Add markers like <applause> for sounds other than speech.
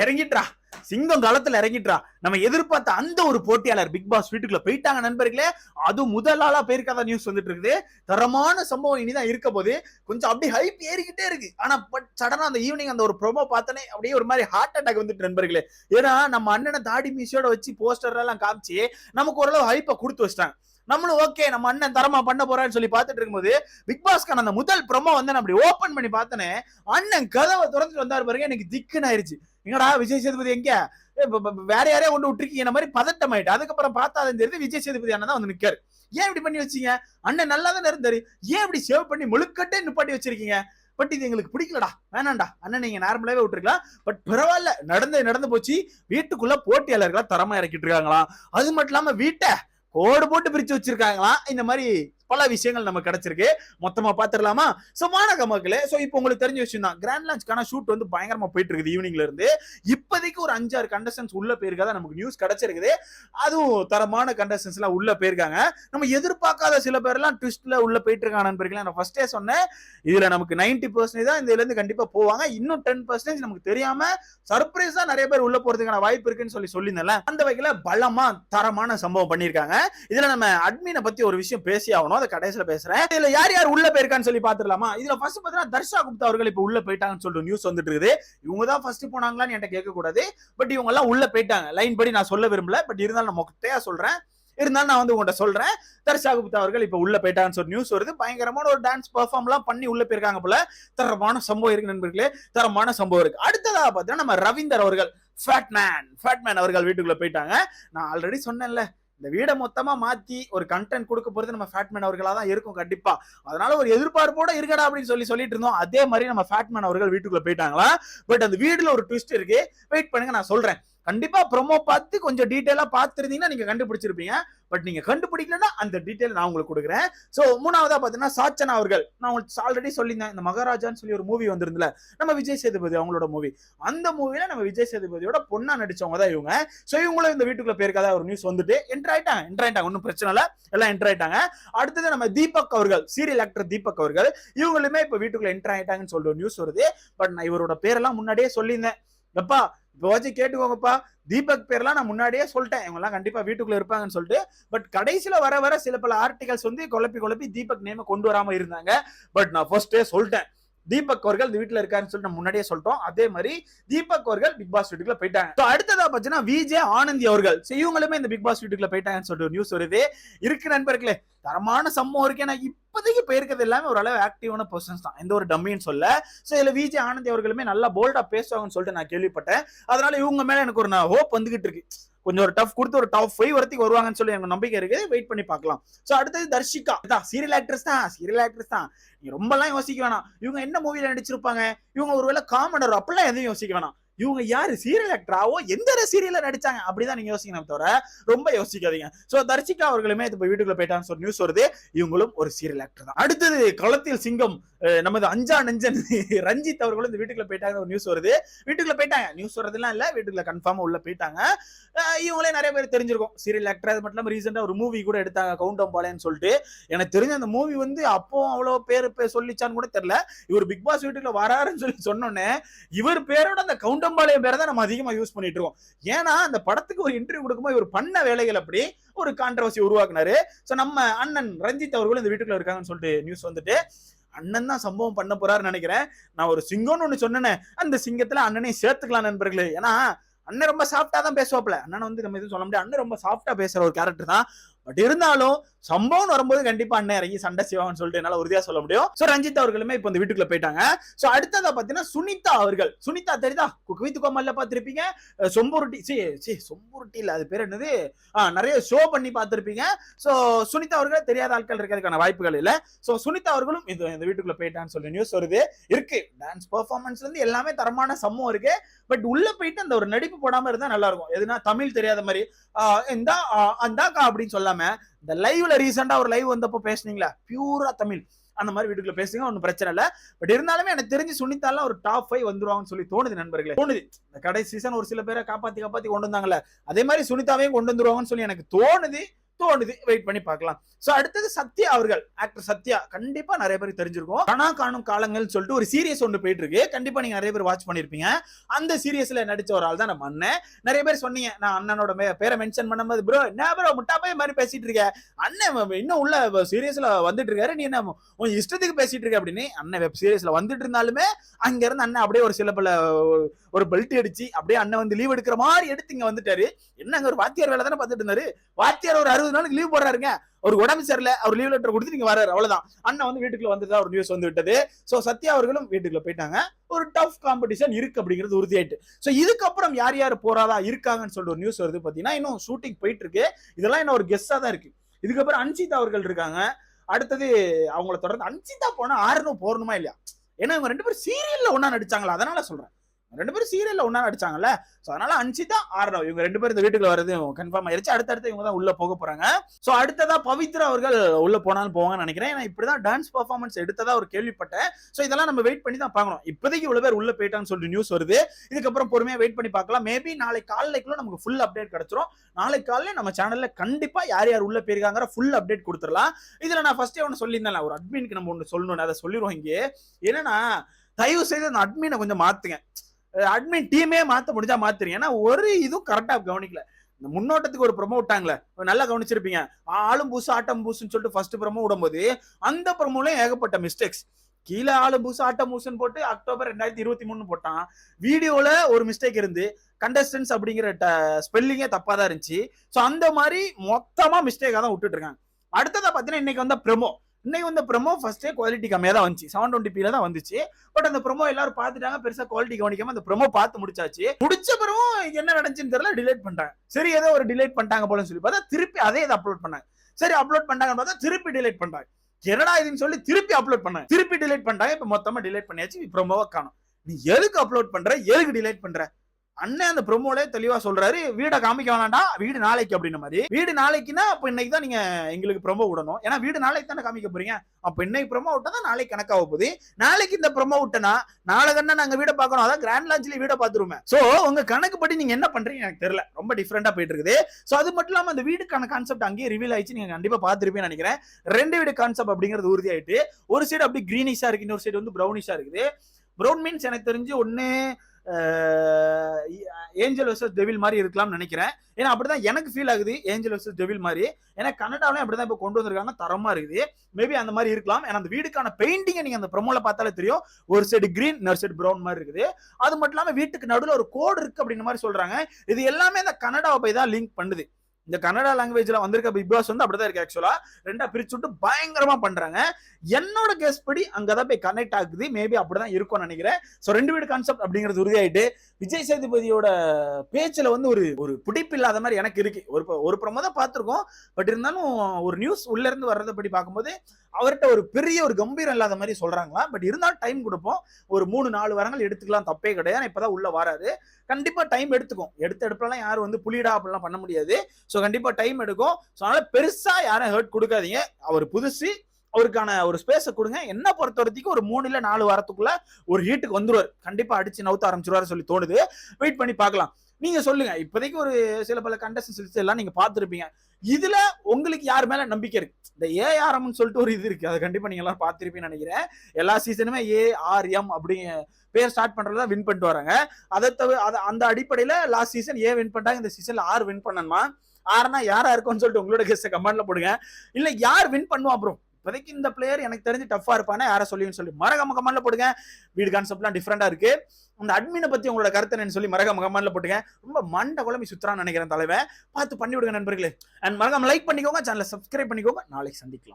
இறங்கிட்டா சிங்கம் களத்துல இறங்கிட்டா நம்ம எதிர்பார்த்த அந்த ஒரு போட்டியாளர் பிக் பாஸ் வீட்டுக்குள்ள போயிட்டாங்க நண்பர்களே. அது முதல் ஆளா போயிருக்காத நியூஸ் வந்துட்டு இருக்குது தரமான சம்பவம் இனிதான் இருக்க போது கொஞ்சம் அப்படியே ஹைப் ஏறிக்கிட்டே இருக்கு. ஆனா பட் சடனா அந்த ஈவினிங் அந்த ஒரு ப்ரோமோ பார்த்தனே அப்படியே ஒரு மாதிரி ஹார்ட் அட்டாக் வந்துட்டு நண்பர்களே. ஏன்னா நம்ம அண்ணனை தாடி மீசியோட வச்சு போஸ்டர் எல்லாம் காமிச்சு நமக்கு ஓரளவு ஹைப்பை கொடுத்து வச்சிட்டாங்க. நம்மளும் ஓகே நம்ம அண்ணன் தரமா பண்ண போறான்னு சொல்லி பார்த்துட்டு இருக்கும்போது பிக் பாஸ்க்கான அந்த முதல் ப்ரொமோ வந்து நான் அப்படி ஓபன் பண்ணி பார்த்தனே அண்ணன் கதவை திறந்துட்டு வந்தாரு பாருங்க எனக்கு திக்குன்னு ஆயிருச்சு. எங்கடா விஜய் சேதுபதி எங்க? வேற யாரையா கொண்டு விட்டுருக்கீங்க மாதிரி பதட்டம் ஆயிட்டு அதுக்கப்புறம் பார்த்தா அது தெரியுது விஜய் சேதுபதி அண்ணன் தான் வந்து நிக்காரு. ஏன் இப்படி பண்ணி வச்சீங்க? அண்ணன் நல்லா தானே இருந்தாரு. ஏன் இப்படி சேவ் பண்ணி முழுக்கட்டே நிப்பாட்டி வச்சிருக்கீங்க? பட் இது எங்களுக்கு பிடிக்கலடா வேணாம்டா. அண்ணன் நீங்க நார்மலாவே விட்டுருக்கலாம். பட் பரவாயில்ல நடந்து நடந்து போச்சு. வீட்டுக்குள்ள போட்டியாளர்களா தரமா இறக்கிட்டு இருக்காங்களாம். அது மட்டும் இல்லாம வீட்டை கோடு போட்டு பிரிச்சு வச்சிருக்காங்களாம். இந்த மாதிரி பல விஷயங்கள் நமக்கு கிடைச்சிருக்கு. மொத்தமா பாத்துடலாமா சோ மாணக மக்களே சோ இப்போ உங்களுக்கு தெரிஞ்ச விஷயம் தான் கிராண்ட் லான்ச்க்கான ஷூட் வந்து பயங்கரமா போயிட்டு இருக்குது ஈவினிங்ல இருந்து. இப்போதைக்கு ஒரு அஞ்சாறு கண்டஸ்டன்ஸ் உள்ள போயிருக்கா நமக்கு நியூஸ் கிடைச்சிருக்குது. அதுவும் தரமான கண்டஸ்டன்ஸ் எல்லாம் உள்ள போயிருக்காங்க. நம்ம எதிர்பார்க்காத சில பேர் எல்லாம் ட்விஸ்ட்ல உள்ள போயிட்டு இருக்காங்க நண்பர்களே. நான் ஃபர்ஸ்டே சொன்னேன். இதுல நமக்கு நைன்டி பர்சன்டேஜ் தான் இதுல இருந்து கண்டிப்பா போவாங்க. இன்னும் டென் பர்சன்டேஜ் நமக்கு தெரியாம சர்ப்ரைஸா நிறைய பேர் உள்ள போறதுக்கான வாய்ப்பு இருக்குன்னு சொல்லி சொல்லியிருந்தேன்ல. அந்த வகையில பலமா தரமான சம்பவம் பண்ணியிருக்காங்க. இதுல நம்ம அட்மினை பத்தி ஒரு விஷயம் பேசி ஆகணும். அதை கடைசியில பேசுறேன். இதுல யார் யார் உள்ள போயிருக்கான்னு சொல்லி பாத்துடலாமா இதுல ஃபர்ஸ்ட் பாத்தீங்கன்னா தர்ஷா குப்தா அவர்கள் இப்ப உள்ள போயிட்டாங்கன்னு சொல்லிட்டு நியூஸ் வந்துட்டு இருக்குது. இவங்க தான் ஃபர்ஸ்ட் போனாங்களான்னு என்கிட்ட கேட்கக்கூடாது. பட் இவங்க எல்லாம் உள்ள போயிட்டாங்க. லைன் படி நான் சொல்ல விரும்பல. பட் இருந்தாலும் நான் மொட்டையா சொல்றேன். இருந்தாலும் நான் வந்து உங்கள்கிட்ட சொல்றேன். தர்ஷா குப்தா அவர்கள் இப்ப உள்ள போயிட்டாங்கன்னு சொல்லி நியூஸ் வருது. பயங்கரமான ஒரு டான்ஸ் பெர்ஃபார்ம் எல்லாம் பண்ணி உள்ள போயிருக்காங்க போல. தரமான சம்பவம் இருக்கு நண்பர்களே. தரமான சம்பவம் இருக்கு. அடுத்ததா பாத்தீங்கன்னா நம்ம ரவீந்தர் அவர்கள் ஃபேட்மேன் ஃபேட்மேன் அவர்கள் வீட்டுக்குள்ள போயிட்டாங்க. நான் ஆல்ரெடி சொன்னேன்ல. இந்த வீடை மொத்தமா மாத்தி ஒரு கண்டென்ட் கொடுக்க போறது நம்ம ஃபேட்மேன் அவர்களா தான் இருக்கும் கண்டிப்பா. அதனால ஒரு எதிர்பார்ப்போட இருக்கடா அப்படின்னு சொல்லி சொல்லிட்டு இருந்தோம். அதே மாதிரி நம்ம ஃபேட்மேன் அவர்கள் வீட்டுக்குள்ள போயிட்டாங்களா? பட் அந்த வீடுல ஒரு ட்விஸ்ட் இருக்கு. வெயிட் பண்ணுங்க நான் சொல்றேன். கண்டிப்பா ப்ரொமோ பார்த்து கொஞ்சம் டீட்டெயிலா பார்த்துருந்தீங்கன்னா நீங்க கண்டுபிடிச்சிருப்பீங்க. பட் நீங்க கண்டுபிடிக்கலன்னா அந்த டீட்டெயில் நான் உங்களுக்கு கொடுக்குறேன். சோ மூணாவதா பாத்தீங்கன்னா சாச்சனா அவர்கள். நான் உங்களுக்கு ஆல்ரெடி சொல்லியிருந்தேன். இந்த மகாராஜான்னு சொல்லி ஒரு மூவி வந்திருந்துல நம்ம விஜய் சேதுபதி அவங்களோட மூவி அந்த மூவில நம்ம விஜய் சேதுபதியோட பொண்ணா நடிச்சவங்க தான் இவங்க. சோ இவங்களும் இந்த வீட்டுக்குள்ள போயிருக்காத ஒரு நியூஸ் வந்துட்டு என்டர் ஆயிட்டாங்க. என்டர் ஆயிட்டாங்க. ஒன்றும் பிரச்சனை இல்லை. எல்லாம் என்டர் ஆயிட்டாங்க. அடுத்தது நம்ம தீபக் அவர்கள் சீரியல் ஆக்டர் தீபக் அவர்கள். இவங்களுமே இப்ப வீட்டுக்குள்ள என்டர் ஆயிட்டாங்கன்னு சொல்லிட்டு நியூஸ் வருது. பட் நான் இவரோட பேரெல்லாம் முன்னாடியே சொல்லியிருந்தேன். எப்பா இப்போ வச்சு கேட்டுக்கோங்கப்பா. தீபக் பேர்லாம் நான் முன்னாடியே சொல்லிட்டேன். இவங்க எல்லாம் கண்டிப்பா வீட்டுக்குள்ள இருப்பாங்கன்னு சொல்லிட்டு. பட் கடைசியில வர வர சில பல ஆர்டிகல்ஸ் வந்து குழப்பி குழப்பி தீபக் நேம கொண்டு வராம இருந்தாங்க. பட் நான் ஃபர்ஸ்டே சொல்லிட்டேன். தீபக் அவர்கள் இந்த வீட்டுல இருக்காருன்னு சொல்லிட்டு முன்னாடியே சொல்லிட்டோம். அதே மாதிரி தீபக் அவர்கள் பிக் பாஸ் வீட்டுக்குள்ள போயிட்டாங்க. அடுத்ததா பார்த்தீங்கன்னா விஜே ஆனந்தி அவர்கள். இவங்களுமே இந்த பிக் பாஸ் வீட்டுக்குள்ள போயிட்டாங்கன்னு சொல்லிட்டு ஒரு நியூஸ் வருது. இருக்கு நண்பர்களே. தரமான சம்பவம் இருக்கு. ஏன்னா இப்போதைக்கு போயிருக்கிறது எல்லாமே ஓரளவு ஆக்டிவான பர்சன்ஸ் தான். எந்த ஒரு டம்மின்னு சொல்ல. ஸோ இதில் விஜே ஆனந்தி அவர்களுமே நல்லா போல்டாக பேசுவாங்கன்னு சொல்லிட்டு நான் கேள்விப்பட்டேன். அதனால இவங்க மேலே எனக்கு ஒரு ஹோப் வந்துகிட்டு இருக்கு. கொஞ்சம் ஒரு டஃப் கொடுத்து ஒரு டாப் ஃபைவ் வரத்துக்கு வருவாங்கன்னு சொல்லி எனக்கு நம்பிக்கை இருக்கு. வெயிட் பண்ணி பார்க்கலாம். ஸோ அடுத்தது தர்ஷிகா. தான் சீரியல் ஆக்ட்ரஸ் தான். சீரியல் ஆக்ட்ரஸ் தான். நீங்க ரொம்பலாம் யோசிக்க வேணாம். இவங்க என்ன மூவியில் நடிச்சிருப்பாங்க? இவங்க ஒருவேளை காமெடர் அப்படிலாம் எதுவும் யோசிக்க வேணாம். இவங்க யாரு? சீரியல் ஆக்டராவோ எந்த சீரியல்ல நடிச்சாங்க? அப்படிதான் நீங்க யோசிக்கணும் தவிர ரொம்ப யோசிக்காதீங்க. சோ தர்ஷிகா அவர்களுமே இப்ப வீட்டுக்குள்ள போயிட்டான்னு சொல்லி நியூஸ் வருது. இவங்களும் ஒரு சீரியல் ஆக்டர் தான். அடுத்தது களத்தில் சிங்கம் நமது அஞ்சா நஞ்சன் <laughs> ரஞ்சித் அவர்களும் இந்த வீட்டுக்குள்ள போயிட்டாங்க ஒரு நியூஸ் வருது. வீட்டுக்குள்ள போயிட்டாங்க. நியூஸ் வரதுலாம் இல்ல வீட்டுக்குள்ள கன்ஃபார்மா உள்ள போயிட்டாங்க. இவங்களே நிறைய பேர் தெரிஞ்சிருக்கும். சீரியல் ஆக்டர் அது மட்டும் இல்லாம ரீசெண்டா ஒரு மூவி கூட எடுத்தாங்க கவுண்டம் பாளையன்னு சொல்லிட்டு. எனக்கு தெரிஞ்ச அந்த மூவி வந்து அப்போ அவ்வளவு பேர் சொல்லிச்சான்னு கூட தெரியல. இவர் பிக் பாஸ் வீட்டுக்குள்ள வராருன்னு சொல்லி சொன்னோன்னே இவர் பேரோட அந்த கவுண்டம்பாளையம் பேரை தான் நம்ம அதிகமா யூஸ் பண்ணிட்டு இருக்கோம். ஏன்னா அந்த படத்துக்கு ஒரு இன்டர்வியூ கொடுக்கும்போது இவர் பண்ண வேலைகள் அப்படி ஒரு கான்ட்ரவர்சி உருவாக்குனாரு. சோ நம்ம அண்ணன் ரஞ்சித் அவர்களும் இந்த வீட்டுக்குள்ள இருக்காங்கன்னு சொல்லிட்டு நியூஸ் வந்துட்டு அண்ணன் தான் சம்பவம் பண்ண போறாருன்னு நினைக்கிறேன். நான் ஒரு சிங்கம்னு ஒன்று சொன்னேனே அந்த சிங்கத்துல அண்ணனையும் சேர்த்துக்கலாம் நண்பர்களே. ஏன்னா அண்ணன் ரொம்ப சாஃப்டா தான் பேசுவாப்ல அண்ணன் வந்து நம்ம எதுவும் சொல்ல முடியாது. அண்ணன் ரொம்ப சாஃப்டா பேசுற ஒரு கேரக்டர் தான். பட் இருந்தாலும் சம்பவம் வரும்போது கண்டிப்பா அண்ணன் இறங்கி சண்டை செய்வாங்கன்னு சொல்லிட்டு என்னால உறுதியா சொல்ல முடியும். சோ ரஞ்சித் அவர்களுமே இப்போ இந்த வீட்டுக்குள்ள போயிட்டாங்க. சோ அடுத்ததா பாத்தீங்கன்னா சுனிதா அவர்கள். சுனிதா தெரியுதா? குக் வித் கோமல்ல பாத்திருப்பீங்க. சொம்புருட்டி சி சி சொம்புருட்டி இல்ல அது பேர் என்னது? நிறைய ஷோ பண்ணி பார்த்திருப்பீங்க சோ சுனிதா அவர்கள் தெரியாத ஆட்கள் இருக்கிறதுக்கான வாய்ப்புகள் இல்ல. சோ சுனிதா அவர்களும் இது இந்த வீட்டுக்குள்ள போயிட்டான்னு சொல்லி நியூஸ் வருது. இருக்கு. டான்ஸ் பெர்ஃபார்மன்ஸ்ல இருந்து எல்லாமே தரமான சம்பவம் இருக்கு. பட் உள்ள போயிட்டு அந்த ஒரு நடிப்பு போடாம இருந்தா நல்லா இருக்கும். எதுனா தமிழ் தெரியாத மாதிரி ஆஹ் இந்தா ஆஹ் அந்தாக்கா அப்படின்னு இல்லாம இந்த லைவ்ல ரீசெண்டா ஒரு லைவ் வந்தப்போ பேசுனீங்களா? பியூரா தமிழ். அந்த மாதிரி வீட்டுக்குள்ள பேசுங்க ஒன்றும் பிரச்சனை இல்ல. பட் இருந்தாலுமே எனக்கு தெரிஞ்சு சுனிதாலாம் ஒரு டாப் ஃபைவ் வந்துருவாங்கன்னு சொல்லி தோணுது நண்பர்களே. தோணுது. இந்த கடைசி சீசன் ஒரு சில பேரை காப்பாத்தி காப்பாத்தி கொண்டு வந்தாங்கல்ல. அதே மாதிரி சுனிதாவையும் கொண்டு வந்துருவாங்கன்னு சொல்லி எனக்கு தோணுது. தோணுது வெயிட் பண்ணி பார்க்கலாம். சோ அடுத்தது சத்யா அவர்கள் ஆக்டர் சத்யா. கண்டிப்பா நிறைய பேருக்கு தெரிஞ்சிருக்கும். கணா காணும் காலங்கள் சொல்லிட்டு ஒரு சீரியஸ் ஒன்று போயிட்டு இருக்கு கண்டிப்பா நீங்க நிறைய பேர் வாட்ச் பண்ணிருப்பீங்க. அந்த சீரியஸ்ல நடிச்ச ஒரு ஆள் தான் நம்ம அண்ணன். நிறைய பேர் சொன்னீங்க நான் அண்ணனோட பேரை மென்ஷன் பண்ணும்போது ப்ரோ என்ன ப்ரோ முட்டாப்பே மாதிரி பேசிட்டு இருக்க? அண்ணன் இன்னும் உள்ள சீரியஸ்ல வந்துட்டு இருக்காரு. நீ என்ன உன் இஷ்டத்துக்கு பேசிட்டு இருக்க அப்படின்னு. அண்ணன் வெப் சீரியஸ்ல வந்துட்டு இருந்தாலுமே அங்க இருந்து அண்ணன் அப்படியே ஒரு சில பல ஒரு பெல்ட் அடிச்சு அப்படியே அண்ணன் வந்து லீவ் எடுக்கிற மாதிரி எடுத்து இங்க வந்துட்டாரு. என்னங்க ஒரு வாத்தியார் வேலை தானே பார்த்துட்டு இருந்தாரு. வாத்தியார் ஒரு அறுபது நாளுக்கு லீவ் போடுறாருங்க. ஒரு உடம்பு சரியில்லை. அவர் லீவ் லெட்டர் கொடுத்து நீங்க வர்றாரு. அவ்வளவுதான். அண்ணன் வந்து வீட்டுக்குள்ள வந்ததா ஒரு நியூஸ் வந்து விட்டது. சோ சத்யா அவர்களும் வீட்டுக்குள்ள போயிட்டாங்க. ஒரு டஃப் காம்படிஷன் இருக்கு அப்படிங்கிறது உறுதியாயிட்டு. சோ இதுக்கப்புறம் யார் யார் போறாதா இருக்காங்கன்னு சொல்லிட்டு ஒரு நியூஸ் வருது பாத்தீங்கன்னா இன்னும் ஷூட்டிங் போயிட்டு இருக்கு இதெல்லாம் இன்னும் ஒரு கெஸ்டா தான் இருக்கு. இதுக்கப்புறம் அன்சிதா அவர்கள் இருக்காங்க. அடுத்தது அவங்கள தொடர்ந்து அன்சிதா போனா ஆறுனும் போறணுமா இல்லையா? ஏன்னா இவங்க ரெண்டு பேரும் சீரியல்ல ஒண்ணா நடிச்சாங்களா? அதனால சொல்றேன். ரெண்டு பேரும் சீரியல்ல ஒன்னா நடிச்சாங்கல்ல. சோ அதனால அன்சிதா ஆறணும் இவங்க ரெண்டு பேரும் இந்த வீட்டுக்குள்ள வரது கன்ஃபார்ம் ஆயிருச்சு. அடுத்தடுத்து இவங்க தான் உள்ள போக போறாங்க. சோ அடுத்ததா பவித்ரா அவர்கள் உள்ள போனாலும் போவாங்கன்னு நினைக்கிறேன். ஏன்னா இப்படிதான் டான்ஸ் பர்ஃபார்மன்ஸ் எடுத்ததா ஒரு கேள்விப்பட்டேன். சோ இதெல்லாம் நம்ம வெயிட் பண்ணி தான் பார்க்கணும். இப்போதைக்கு இவ்வளவு பேர் உள்ள போயிட்டான்னு சொல்லிட்டு நியூஸ் வருது. இதுக்கப்புறம் பொறுமையா வெயிட் பண்ணி பார்க்கலாம். மேபி நாளை காலைக்குள்ள நமக்கு ஃபுல் அப்டேட் கிடைச்சிரும். நாளை காலையில நம்ம சேனல்ல கண்டிப்பா யார் யார் உள்ள போயிருக்காங்கிற ஃபுல் அப்டேட் கொடுத்துடலாம். இதுல நான் ஃபர்ஸ்டே ஒன்று சொல்லியிருந்தேன் ஒரு அட்மினுக்கு நம்ம ஒன்று சொல்லணும் அதை சொல்லிடுவோம் இங்கே என்னன்னா தயவு செய்து அந்த அட்மினை கொஞ்சம் மாத்துங்க. அட்மின் டீமே மாற்ற முடிஞ்சா மாத்துறீங்க. ஏன்னா ஒரு இதுவும் கரெக்டாக கவனிக்கல. இந்த முன்னோட்டத்துக்கு ஒரு ப்ரொமோ விட்டாங்களே. நல்லா கவனிச்சிருப்பீங்க. ஆளும் பூசு ஆட்டம் பூசுன்னு சொல்லிட்டு ஃபர்ஸ்ட் ப்ரொமோ விடும்போது அந்த ப்ரொமோலையும் ஏகப்பட்ட மிஸ்டேக்ஸ் கீழே ஆளும் பூசு ஆட்டம் பூசுன்னு போட்டு அக்டோபர் ரெண்டாயிரத்தி இருபத்தி மூணு போட்டான். வீடியோவில் ஒரு மிஸ்டேக் இருந்து கண்டஸ்டன்ஸ் அப்படிங்கிற ஸ்பெல்லிங்கே தப்பாக தான் இருந்துச்சு. ஸோ அந்த மாதிரி மொத்தமாக மிஸ்டேக்காக தான் விட்டுட்டு இருக்காங்க. அடுத்ததை பார்த்தீங்கன்னா இன்னைக்கு வந்த ப்ரொமோ இன்னைக்கு வந்த ப்ரொமோ ஃபர்ஸ்டே குவாலிட்டி கம்மியாக தான் வந்துச்சு. செவன் டுவெண்ட்டி பில தான் வந்துச்சு. பட் அந்த ப்ரொமோ எல்லாரும் பார்த்துட்டாங்க. பெருசா குவாலிட்டி கவனிக்காம அந்த ப்ரொமோ பார்த்து முடிச்சாச்சு. முடிச்ச பிறகு என்ன நடந்துச்சுன்னு தெரியல டிலேட் பண்ணிட்டாங்க சரி ஏதோ ஒரு டிலேட் பண்ணிட்டாங்க போலன்னு சொல்லி பார்த்தா திருப்பி அதே இதை அப்லோட் பண்ணாங்க. சரி அப்லோட் பண்ணாங்கன்னு பார்த்தா திருப்பி டிலேட் பண்றாங்க. என்னடா இதுன்னு சொல்லி திருப்பி அப்லோட் பண்ணாங்க. திருப்பி டிலேட் பண்ணிட்டாங்க இப்போ மொத்தமாக டிலேட் பண்ணியாச்சு. ப்ரொமோவை காணும். நீ எதுக்கு அப்லோட் பண்ற? எதுக்கு டிலேட் பண்ற? அண்ணன் அந்த ப்ரொமோலே தெளிவா சொல்றாரு வீடை காமிக்க வேணாண்டா வீடு நாளைக்கு அப்படின்ற மாதிரி. வீடு நாளைக்குன்னா அப்ப இன்னைக்கு தான் நீங்க எங்களுக்கு ப்ரொமோ விடணும். ஏன்னா வீடு நாளைக்கு தானே காமிக்க போறீங்க. அப்ப இன்னைக்கு ப்ரொமோ விட்டா தான் நாளைக்கு கணக்காக போகுது. நாளைக்கு இந்த ப்ரொமோ விட்டனா நாளை தானே நாங்க வீடை பார்க்கணும். அதான் கிராண்ட் லான்ச்ல வீடை பாத்துருமே சோ உங்க கணக்குப்படி நீங்க என்ன பண்றீங்க எனக்கு தெரியல. ரொம்ப டிஃப்ரெண்டா போயிட்டு இருக்குது. சோ அது மட்டும் இல்லாம அந்த வீடுக்கான கான்செப்ட் அங்கேயே ரிவீல் ஆயிடுச்சு. நீங்க கண்டிப்பா பாத்துருப்பீங்கன்னு நினைக்கிறேன். ரெண்டு வீடு கான்செப்ட் அப்படிங்கிறது உறுதியாயிட்டு ஒரு சைடு அப்படி கிரீனிஷா இருக்கு இன்னொரு சைடு வந்து ப்ரௌனிஷா இருக்குது. ப்ரௌன் மீன்ஸ் எனக்கு தெரிஞ்சு ஒன்னு ஏஞ்சல் வர்சஸ் டெவில் மாதிரி இருக்கலாம்னு நினைக்கிறேன். ஏன்னா அப்படிதான் எனக்கு ஃபீல் ஆகுது ஏஞ்சல் வர்சஸ் டெவில் மாதிரி. ஏன்னா கனடாவிலும் அப்படிதான் இப்போ கொண்டு வந்திருக்காங்க தரமா இருக்குது. மேபி அந்த மாதிரி இருக்கலாம். ஏன்னா அந்த வீடுக்கான பெயிண்டிங்கை நீங்க அந்த ப்ரொமோல பார்த்தாலே தெரியும். ஒரு சைடு கிரீன் இன்னொரு சைடு ப்ரௌன் மாதிரி இருக்குது. அது மட்டும் இல்லாமல் வீட்டுக்கு நடுவில் ஒரு கோடு இருக்கு அப்படின்ற மாதிரி சொல்றாங்க. இது எல்லாமே இந்த கன்னடாவை போய் தான் லிங்க் பண்ணுது. இந்த கன்னடா லாங்குவேஜ்ல வந்திருக்க பிக் பாஸ் வந்து அப்படிதான் இருக்கு ஆக்சுவலா ரெண்டா பிரிச்சு விட்டு பயங்கரமா பண்றாங்க. என்னோட கேஸ் படி அங்கதான் போய் கனெக்ட் ஆகுது. மேபி அப்படிதான் இருக்கும்னு நினைக்கிறேன். சோ ரெண்டு வீடு கான்செப்ட் அப்படிங்கிறது உறுதியாயிட்டு விஜய் சேதுபதியோட பேச்சுல வந்து ஒரு ஒரு பிடிப்பு இல்லாத மாதிரி எனக்கு இருக்கு. ஒரு ஒரு புறமா தான் பார்த்திருக்கோம். பட் இருந்தாலும் ஒரு நியூஸ் உள்ள இருந்து வர்றதை படி பார்க்கும்போது அவர்கிட்ட ஒரு பெரிய ஒரு கம்பீரம் இல்லாத மாதிரி சொல்றாங்களா? பட் இருந்தாலும் டைம் கொடுப்போம். ஒரு மூணு நாலு வாரங்கள் எடுத்துக்கலாம். தப்பே கிடையாது. இப்பதான் உள்ள வராது கண்டிப்பா டைம் எடுத்துக்கும். எடுத்த எடுப்பெல்லாம் யாரும் வந்து புலிடா அப்படிலாம் பண்ண முடியாது. ஸோ கண்டிப்பாக டைம் எடுக்கும். ஸோ அதனால பெருசாக யாரும் ஹர்ட் கொடுக்காதீங்க. அவர் புதுசு. அவருக்கான ஒரு ஸ்பேஸை கொடுங்க. என்ன பொறுத்த வரைக்கும் ஒரு மூணு இல்லை நாலு வாரத்துக்குள்ள ஒரு ஹீட்டுக்கு வந்துருவார். கண்டிப்பாக அடிச்சு நவுத்த ஆரம்பிச்சிருவாரு சொல்லி தோணுது. வெயிட் பண்ணி பார்க்கலாம். நீங்க சொல்லுங்க. இப்போதைக்கு ஒரு சில பல கண்டஸ்டன்ஸ் எல்லாம் நீங்க பார்த்துருப்பீங்க. இதுல உங்களுக்கு யார் மேல நம்பிக்கை இருக்கு? இந்த ஏஆர்எம்னு சொல்லிட்டு ஒரு இது இருக்கு. அதை கண்டிப்பா நீங்க எல்லாரும் பார்த்துருப்பீங்கன்னு நினைக்கிறேன். எல்லா சீசனுமே ஏஆர்எம் அப்படி பேர் ஸ்டார்ட் பண்றதா வின் பண்ணிட்டு வராங்க. அதை தவிர அந்த அடிப்படையில லாஸ்ட் சீசன் ஏ வின் பண்ணிட்டாங்க. இந்த சீசன்ல ஆர் வின் பண்ணணுமா? ஆறுனா யாரா இருக்கும்னு சொல்லிட்டு உங்களோட கெஸ்ட் கமெண்ட்ல போடுங்க. இல்ல யார் வின் பண்ணுவா அப்புறம் இப்போதைக்கு இந்த பிளேயர் எனக்கு தெரிஞ்சு டஃபா இருப்பானே யாரை சொல்லின்னு சொல்லி மரகம கமெண்ட்ல போடுங்க. வீடு கான்செப்ட்லாம் டிஃப்ரெண்டா இருக்கு. அந்த அட்மினை பத்தி உங்களோட கருத்து என்னன்னு சொல்லி மரகம கமெண்ட்ல போட்டுங்க. ரொம்ப மண்ட குழம்பி சுத்துறான்னு நினைக்கிறேன் தலைவன். பார்த்து பண்ணி விடுங்க நண்பர்களே. அண்ட் மரகம் லைக் பண்ணிக்கோங்க சேனலை சப்ஸ்கிரைப் பண்ணிக்கோங்க. நாளைக்கு சந்திக்கலாம்.